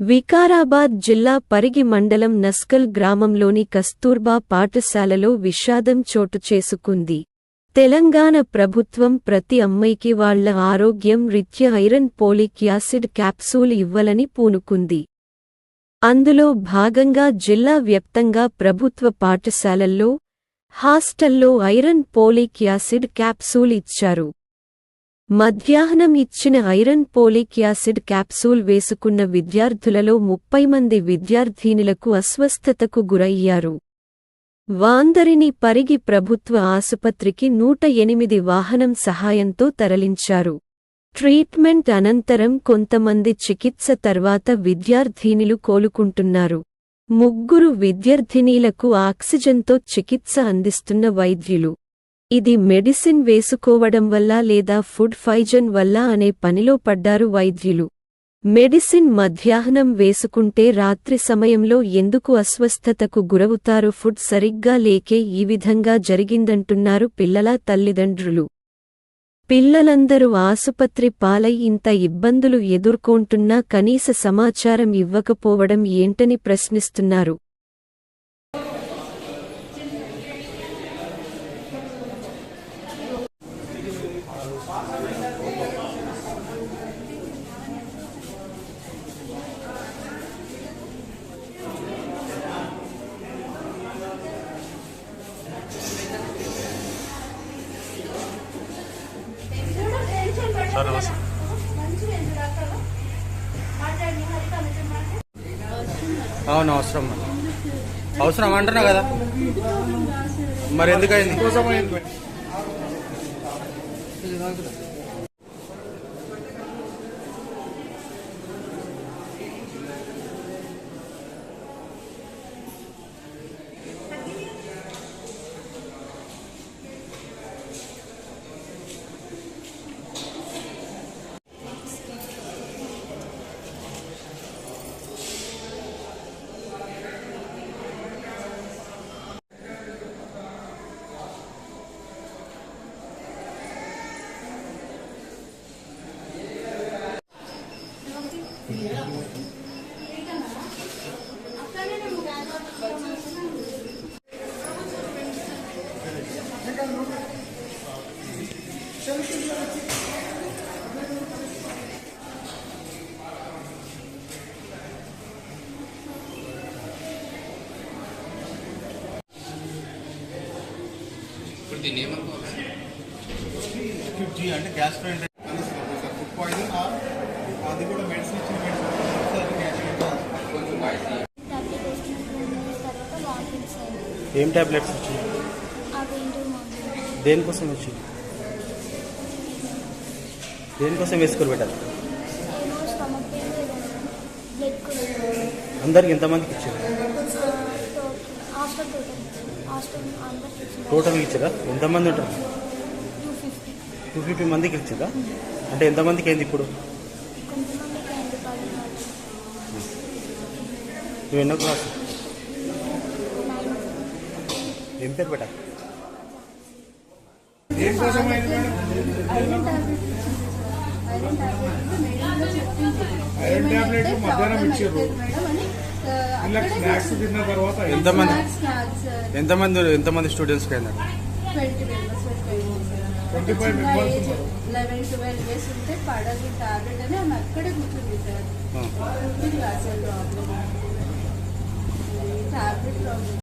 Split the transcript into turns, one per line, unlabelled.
వికారాబాద్ జిల్లా పరిగి మండలం నస్కల్ గ్రామంలోని కస్తూర్బా పాఠశాలలో విషాదం చోటు చేసుకుంది. తెలంగాణ ప్రభుత్వం ప్రతి అమ్మాయికి వాళ్ళ ఆరోగ్యం రీత్యా ఐరన్ పోలిక్ యాసిడ్ క్యాప్సూల్ ఇవ్వాలని పూనుకుంది. అందులో భాగంగా జిల్లా వ్యాప్తంగా ప్రభుత్వ పాఠశాలల్లో హాస్టల్లో ఐరన్ పోలిక్ యాసిడ్ క్యాప్సూల్ ఇచ్చారు. మధ్యాహ్నం ఇచ్చిన ఐరన్ పోలిక్ యాసిడ్ క్యాప్సూల్ వేసుకున్న విద్యార్థులలో ముప్పై మంది విద్యార్థినులకు అస్వస్థతకు గురయ్యారు. వాందరిని పరిగి ప్రభుత్వ ఆసుపత్రికి నూట ఎనిమిది వాహనం సహాయంతో తరలించారు. ట్రీట్మెంట్ అనంతరం కొంతమంది చికిత్స తర్వాత విద్యార్థినిలు కోలుకుంటున్నారు. ముగ్గురు విద్యార్థినీలకు ఆక్సిజన్తో చికిత్స అందిస్తున్న వైద్యులు ఇది మెడిసిన్ వేసుకోవడం వల్ల లేదా ఫుడ్ ఫైజన్ వల్ల అనే పనిలో పడ్డారు వైద్యులు. మెడిసిన్ మధ్యాహ్నం వేసుకుంటే రాత్రి సమయంలో ఎందుకు అస్వస్థతకు గురవుతారు ఫుడ్ సరిగ్గా లేకే ఈ విధంగా జరిగిందంటున్నారు పిల్లల తల్లిదండ్రులు. పిల్లలందరూ ఆసుపత్రి పాలై ఇంత ఇబ్బందులు ఎదుర్కొంటున్నా కనీస సమాచారం ఇవ్వకపోవడం ఏంటని ప్రశ్నిస్తున్నారు.
సార్ నమస్తే. అవును అవసరం అవసరం అంటున్నా కదా. మరి ఎందుకైంది? ఫిఫ్టీ అంటే గ్యాస్
ఫుడ్ పాయిజన్ ఆర్ అది కూడా మెడిసిన్ ఇచ్చిన మెడిసిన్
ఏం టాబ్లెట్స్ వచ్చింది
మాకు
దేనికోసం వచ్చింది దేనికోసం వేసుకోరు పెట్టాలి? అందరికి ఎంతమందికి ఇచ్చారు?
టోటల్
టోటల్గా ఇచ్చారా? ఎంతమంది ఉంటారు?
Two fifty.
టూ ఫిఫ్టీ మందికి ఇచ్చారా? అంటే ఎంతమందికి అయింది ఇప్పుడు? నువ్వు ఎన్నో క్లాస్ ఏం పేరు
ఐరన్ టాబ్లెట్ మధ్యాహ్నం ఇచ్చారు. వీళ్ళకి స్నాక్స్ తిన్న తర్వాత
ఎంతమంది? ఎంతమంది ఎంతమంది స్టూడెంట్స్కి అయినారు
ట్వంటీ ఫైవ్ మెంబర్స్ ఉన్నారు
లెవెన్ ట్వెల్వ్ డేస్ ఉంటే పడదు టాబ్లెట్ అని ఆమె అక్కడే కూర్చుంది సార్ కూర్చుంది అసలు ప్రాబ్లం టాబ్లెట్ ప్రాబ్లం